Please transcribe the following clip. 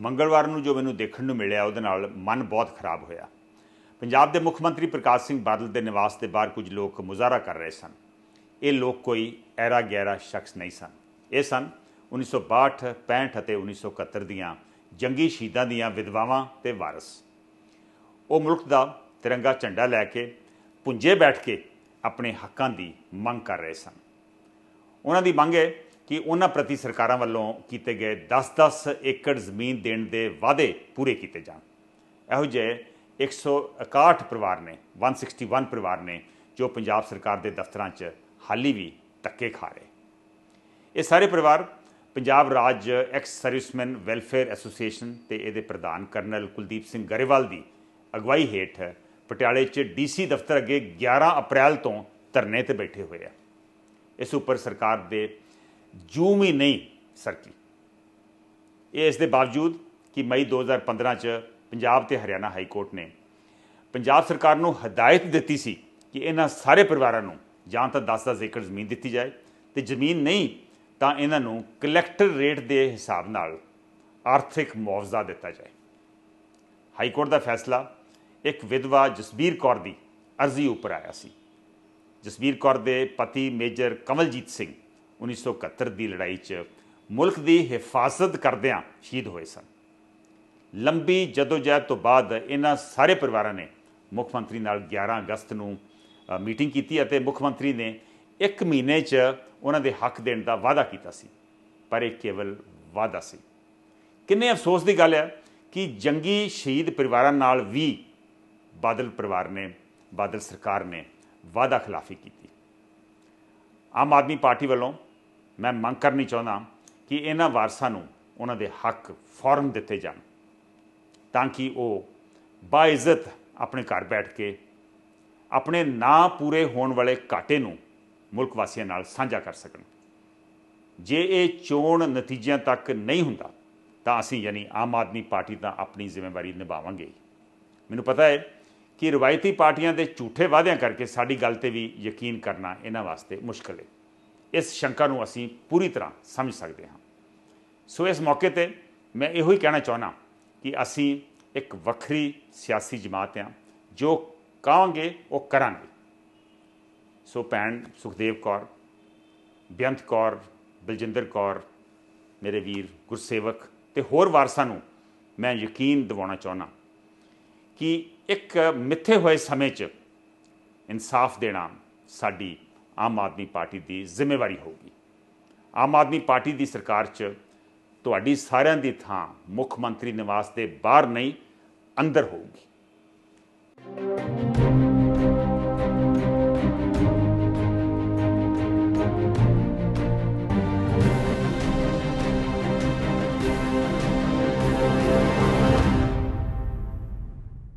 ਮੰਗਲਵਾਰ ਨੂੰ ਜੋ ਮੈਨੂੰ ਦੇਖਣ ਨੂੰ ਮਿਲਿਆ, ਉਹਦੇ ਨਾਲ ਮਨ ਬਹੁਤ ਖਰਾਬ ਹੋਇਆ। ਪੰਜਾਬ ਦੇ ਮੁੱਖ ਮੰਤਰੀ ਪ੍ਰਕਾਸ਼ ਸਿੰਘ ਬਾਦਲ ਦੇ ਨਿਵਾਸ ਦੇ ਬਾਹਰ ਕੁਝ ਲੋਕ ਮੁਜ਼ਾਹਰਾ ਕਰ ਰਹੇ ਸਨ। ਇਹ ਲੋਕ ਕੋਈ ਐਰਾ ਗੈਰਾ ਸ਼ਖਸ ਨਹੀਂ ਸਨ। ਇਹ ਸਨ 1962 65 ਅਤੇ 1971 ਦੀਆਂ ਜੰਗੀ ਸ਼ਹੀਦਾਂ ਦੀਆਂ ਵਿਧਵਾਵਾਂ ਤੇ ਵਾਰਸ। ਉਹ ਮੁਲਕ ਦਾ ਤਿਰੰਗਾ ਝੰਡਾ ਲੈ ਕੇ ਪੁੰਜੇ ਬੈਠ ਕੇ ਆਪਣੇ ਹੱਕਾਂ ਦੀ ਮੰਗ ਕਰ ਰਹੇ ਸਨ। ਉਹਨਾਂ ਦੀ ਮੰਗ ਹੈ ਕਿ ਉਹਨਾਂ ਪ੍ਰਤੀ ਸਰਕਾਰਾਂ ਵੱਲੋਂ ਕੀਤੇ ਗਏ 10-10 ਏਕੜ ਜ਼ਮੀਨ ਦੇਣ ਦੇ ਵਾਅਦੇ ਪੂਰੇ ਕੀਤੇ ਜਾਣ। ਇਹੋ ਜਿਹੇ 161 ਪਰਿਵਾਰ ਨੇ 161 ਪਰਿਵਾਰ ਨੇ, ਜੋ ਪੰਜਾਬ ਸਰਕਾਰ ਦੇ ਦਫ਼ਤਰਾਂ 'ਚ ਹਾਲੀ ਵੀ ਧੱਕੇ ਖਾ ਰਹੇ। ਇਹ ਸਾਰੇ ਪਰਿਵਾਰ ਪੰਜਾਬ ਰਾਜ ਐਕਸ ਸਰਵਿਸਮੈਨ ਵੈਲਫੇਅਰ ਐਸੋਸੀਏਸ਼ਨ ਤੇ ਇਹਦੇ ਪ੍ਰਧਾਨ ਕਰਨਲ ਕੁਲਦੀਪ ਸਿੰਘ ਗਰੇਵਾਲ ਦੀ ਅਗਵਾਈ ਹੇਠ ਪਟਿਆਲੇ 'ਚ ਡੀਸੀ ਦਫ਼ਤਰ ਅੱਗੇ 11 ਅਪ੍ਰੈਲ ਤੋਂ ਧਰਨੇ ਤੇ ਬੈਠੇ ਹੋਏ ਆ। ਇਸ ਉੱਪਰ ਸਰਕਾਰ ਦੇ ਜੂਮ ਹੀ ਨਹੀਂ ਸਰਕੀ। ਇਹ ਇਸ ਦੇ ਬਾਵਜੂਦ ਕਿ ਮਈ 2015 ਚ ਪੰਜਾਬ ਤੇ ਹਰਿਆਣਾ ਹਾਈ ਕੋਰਟ ਨੇ ਪੰਜਾਬ ਸਰਕਾਰ ਨੂੰ ਹਦਾਇਤ ਦਿੱਤੀ ਸੀ ਕਿ ਇਹਨਾਂ ਸਾਰੇ ਪਰਿਵਾਰਾਂ ਨੂੰ ਜਾਂ ਤਾਂ 10-10 ਏਕੜ ਜ਼ਮੀਨ ਦਿੱਤੀ ਜਾਏ ਤੇ ਜ਼ਮੀਨ ਨਹੀਂ ਤਾਂ ਇਹਨਾਂ ਨੂੰ ਕਲੈਕਟਰ ਰੇਟ ਦੇ ਹਿਸਾਬ ਨਾਲ ਆਰਥਿਕ ਮੁਆਵਜ਼ਾ ਦਿੱਤਾ ਜਾਏ। ਹਾਈ ਕੋਰਟ ਦਾ ਫੈਸਲਾ ਇੱਕ ਵਿਧਵਾ ਜਸਬੀਰ ਕੌਰ ਦੀ ਅਰਜ਼ੀ ਉੱਪਰ ਆਇਆ ਸੀ। ਜਸਬੀਰ ਕੌਰ ਦੇ ਪਤੀ ਮੇਜਰ ਕਮਲਜੀਤ ਸਿੰਘ 1971 ਦੀ ਲੜਾਈ 'ਚ ਮੁਲਕ ਦੀ ਹਿਫਾਜ਼ਤ ਕਰਦਿਆਂ ਸ਼ਹੀਦ ਹੋਏ ਸਨ। ਲੰਬੀ ਜਦੋਜਹਿਦ ਤੋਂ ਬਾਅਦ ਇਹਨਾਂ ਸਾਰੇ ਪਰਿਵਾਰਾਂ ਨੇ ਮੁੱਖ ਮੰਤਰੀ ਨਾਲ 11 ਅਗਸਤ ਨੂੰ ਮੀਟਿੰਗ ਕੀਤੀ ਅਤੇ ਮੁੱਖ ਮੰਤਰੀ ਨੇ ਇੱਕ ਮਹੀਨੇ 'ਚ ਉਹਨਾਂ ਦੇ ਹੱਕ ਦੇਣ ਦਾ ਵਾਅਦਾ ਕੀਤਾ ਸੀ, ਪਰ ਇਹ ਕੇਵਲ ਵਾਅਦਾ ਸੀ। ਕਿੰਨੇ ਅਫਸੋਸ ਦੀ ਗੱਲ ਹੈ ਕਿ ਜੰਗੀ ਸ਼ਹੀਦ ਪਰਿਵਾਰਾਂ ਨਾਲ ਵੀ ਬਾਦਲ ਪਰਿਵਾਰ ਨੇ, ਬਾਦਲ ਸਰਕਾਰ ਨੇ ਵਾਅਦਾ ਖਿਲਾਫੀ ਕੀਤੀ। ਆਮ ਆਦਮੀ ਪਾਰਟੀ ਵੱਲੋਂ ਮੈਂ ਮੰਗ ਕਰਨੀ ਚਾਹੁੰਦਾ ਕਿ ਇਹਨਾਂ ਵਾਰਸਾਂ ਨੂੰ ਉਹਨਾਂ ਦੇ ਹੱਕ ਫੌਰਨ ਦਿੱਤੇ ਜਾਣ ਤਾਂ ਕਿ ਉਹ ਬਾਇਜ਼ਤ ਆਪਣੇ ਘਰ ਬੈਠ ਕੇ ਆਪਣੇ ਨਾ ਪੂਰੇ ਹੋਣ ਵਾਲੇ ਘਾਟੇ ਨੂੰ ਮੁਲਕ ਵਾਸੀਆਂ ਨਾਲ ਸਾਂਝਾ ਕਰ ਸਕਣ। ਜੇ ਇਹ ਚੋਣ ਨਤੀਜਿਆਂ ਤੱਕ ਨਹੀਂ ਹੁੰਦਾ, ਤਾਂ ਅਸੀਂ ਯਾਨੀ ਆਮ ਆਦਮੀ ਪਾਰਟੀ ਤਾਂ ਆਪਣੀ ਜ਼ਿੰਮੇਵਾਰੀ ਨਿਭਾਵਾਂਗੇ ਮੈਨੂੰ ਪਤਾ ਹੈ ਕਿ ਰਵਾਇਤੀ ਪਾਰਟੀਆਂ ਦੇ ਝੂਠੇ ਵਾਅਦਿਆਂ ਕਰਕੇ ਸਾਡੀ ਗੱਲ ਤੇ ਵੀ ਯਕੀਨ ਕਰਨਾ ਇਹਨਾਂ ਵਾਸਤੇ ਮੁਸ਼ਕਲ ਹੈ। ਇਸ ਸ਼ੰਕਾ ਨੂੰ ਅਸੀਂ ਪੂਰੀ ਤਰ੍ਹਾਂ ਸਮਝ ਸਕਦੇ ਹਾਂ। ਸੋ ਇਸ ਮੌਕੇ ਤੇ ਮੈਂ ਇਹੋ ਹੀ ਕਹਿਣਾ ਚਾਹੁੰਦਾ ਕਿ ਅਸੀਂ ਇੱਕ ਵੱਖਰੀ ਸਿਆਸੀ ਜਮਾਤ ਹਾਂ, ਜੋ ਕਹਾਂਗੇ, ਉਹ ਕਰਾਂਗੇ। ਸੋ ਭੈਣ ਸੁਖਦੇਵ ਕੌਰ, ਬੇਅੰਤ ਕੌਰ, ਬਲਜਿੰਦਰ ਕੌਰ, ਮੇਰੇ ਵੀਰ ਗੁਰਸੇਵਕ ਤੇ ਹੋਰ ਵਾਰਸਾਂ ਨੂੰ ਮੈਂ ਯਕੀਨ ਦਿਵਾਉਣਾ ਚਾਹੁੰਦਾ ਕਿ ਇੱਕ ਮਿੱਥੇ ਹੋਏ ਸਮੇਂ 'ਚ ਇਨਸਾਫ ਦੇਣਾ ਸਾਡੀ ਆਮ ਆਦਮੀ ਪਾਰਟੀ ਦੀ ਜ਼ਿੰਮੇਵਾਰੀ ਹੋਊਗੀ। ਆਮ ਆਦਮੀ ਪਾਰਟੀ ਦੀ ਸਰਕਾਰ 'ਚ ਤੁਹਾਡੀ ਸਾਰਿਆਂ ਦੀ ਥਾਂ ਮੁੱਖ ਮੰਤਰੀ ਨਿਵਾਸ ਦੇ ਬਾਹਰ ਨਹੀਂ, ਅੰਦਰ ਹੋਊਗੀ।